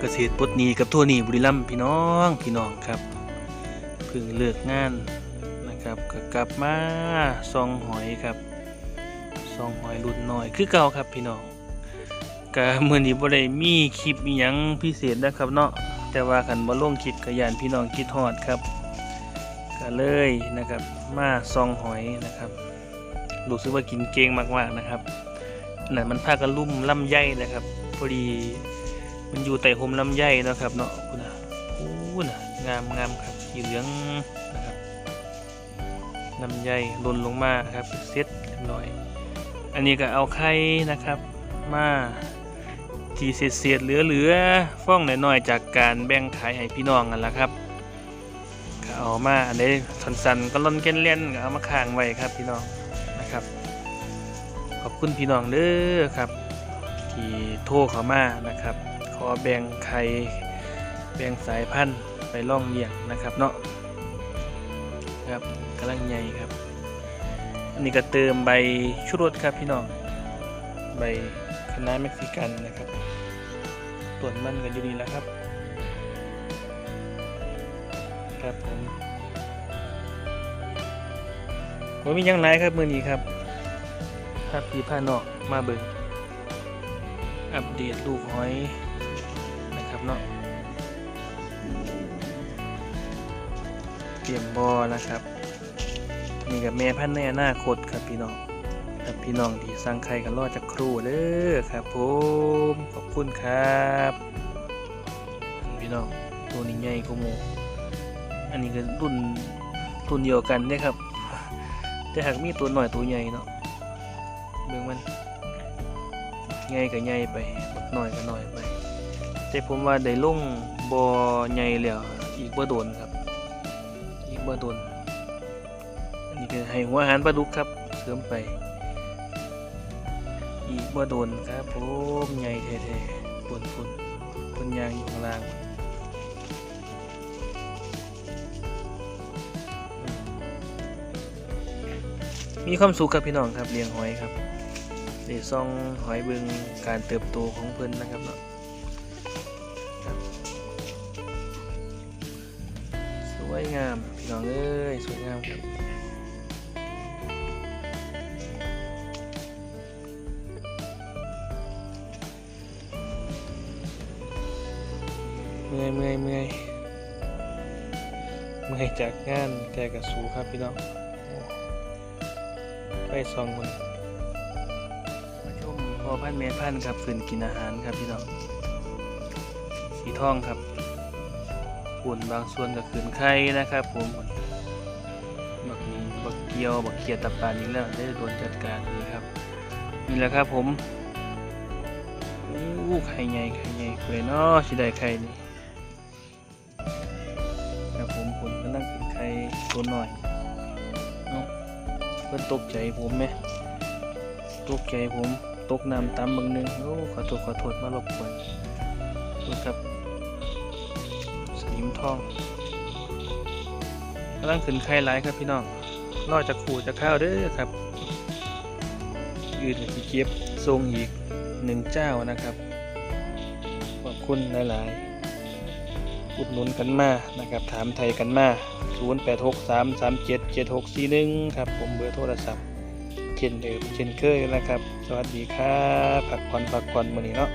เกษตรปดนีกับทั่วนีบุรีรัมย์พี่น้องพี่น้องครับเพิ่งเลิกงานนะครับก็กลับมาซองหอยครับซองหอยรุ่นน้อยคือเก่าครับพี่น้องก็มื้อนี้บ่ได้มีคลิปอีหยังพิเศษนะครับเนาะแต่ว่าคันบ่ลงคลิปก็ยานพี่น้องคิดฮอดครับก็เลยนะครับมาซองหอยนะครับรู้สึกว่ากินเก่งมากๆนะครับนั่นมันพากันลุ่มล่ำใหญ่นะครับพอดี มันอยู่ใต้โฮมลำไยนะครับเนาะคุณนะโอ้นะงามงามครับสีเหลืองนะครับลำไยหล่นลงมาครับเซ็ตเรียบร้อย อันนี้ก็เอาไข่นะครับมาที่เศษเศษเหลือเหลือๆฟ้องหน่อยๆจากการแบ่งขายให้พี่น้องกันละครับก็เอามาอันนี้สันๆก็ล่อนเกนเล่นก็เอามาค้างไว้ครับพี่น้องนะครับ ขอบคุณพี่น้องเด้อครับ ที่โทรเข้ามานะครับ ขอแบ่งไข่แบ่งสายพันธุ์ไปล่องเลี้ยงนะครับเนาะครับกำลังใหญ่ครับ อันนี้ก็เติมใบชูรสครับพี่น้อง ใบคะน้าเม็กซิกันนะครับต้นมันกันอยู่นี่แล้วครับ ครับผมผมมียังไรครับมือนี้ครับภาพพีผ้านอกมาเบิ่งอัปเดตลูกหอย เนาะเตรียมบอนะครับ นี่กับแม่พันธุ์ในอนาคตครับพี่น้องครับพี่น้องที่สั่งไข่กันรอจะครูเด้อครับผมขอบคุณครับพี่น้องตัวนี้ใหญ่กว่าหมูอันนี้ก็รุ่นรุ่นเดียวกันนี่ยครับ แต่หากมีตัวหน่อยตัวใหญ่เนาะเบิ่งมันใหญ่ก็ใหญ่ไปบักน้อยก็น้อยไป แต่ผมว่าได้ลงบ่ใหญ่แล้วอีกบ่โดนครับ อีกบ่โดนอันนี้ก็ให้หัวอาหารปลาดุกครับ เสริมไป อีกบ่โดนครับผมใหญ่แท้ๆปุ่นปุ่นปุ่นยางอยู่ข้างล่างมีความสุขครับพี่น้องครับเลี้ยงหอยครับได้ซ่องหอยเบิงการเติบโตของเพิ่นนะครับเนาะ ครับ สวยงามพี่น้องเอ้ยสวยงามครับเมื่อยเมื่อยเมื่อยเมื่อยจากงานแต่กระสูครับพี่น้องโอ้ไปซองมันมาชมพ่อพันธุ์แม่พันธุ์ครับฝืนกินอาหารครับพี่น้อง สีทองครับปุ่นบางส่วนก็ขืนไข่นะครับผมบักนี้บักเกียวบักเขียดตะปานนี้แล้วได้โดนจัดการนี่ครับนี่แหละครับผมอู้ไข่ใหญ่ไข่ใหญ่เลยเนาะสิได้ไข่นี่ครับผมผมก็นั่งขืนไข่ตัวหน่อยเนาะเพิ่นตกใจผมไหมตกใจผมตกน้ำตามบางนึงโอ้ขอโทษขอโทษมารบกวนดูครับ องกำลังขึ้นไข่หลายครับพี่น้องรอจากขู่จากข้าวเด้อครับ ยืนที่เก็บทรงอีกหนึ่งเจ้านะครับ ขอบคุณหลาย ๆ อุดหนุนกันมานะครับ ถามไทยกันมา 0863377641 ครับผมเบอร์โทรศัพท์ เช่นเดิมเช่นเคยนะครับ สวัสดีครับพักผ่อนพักผ่อนมือนี้เนาะ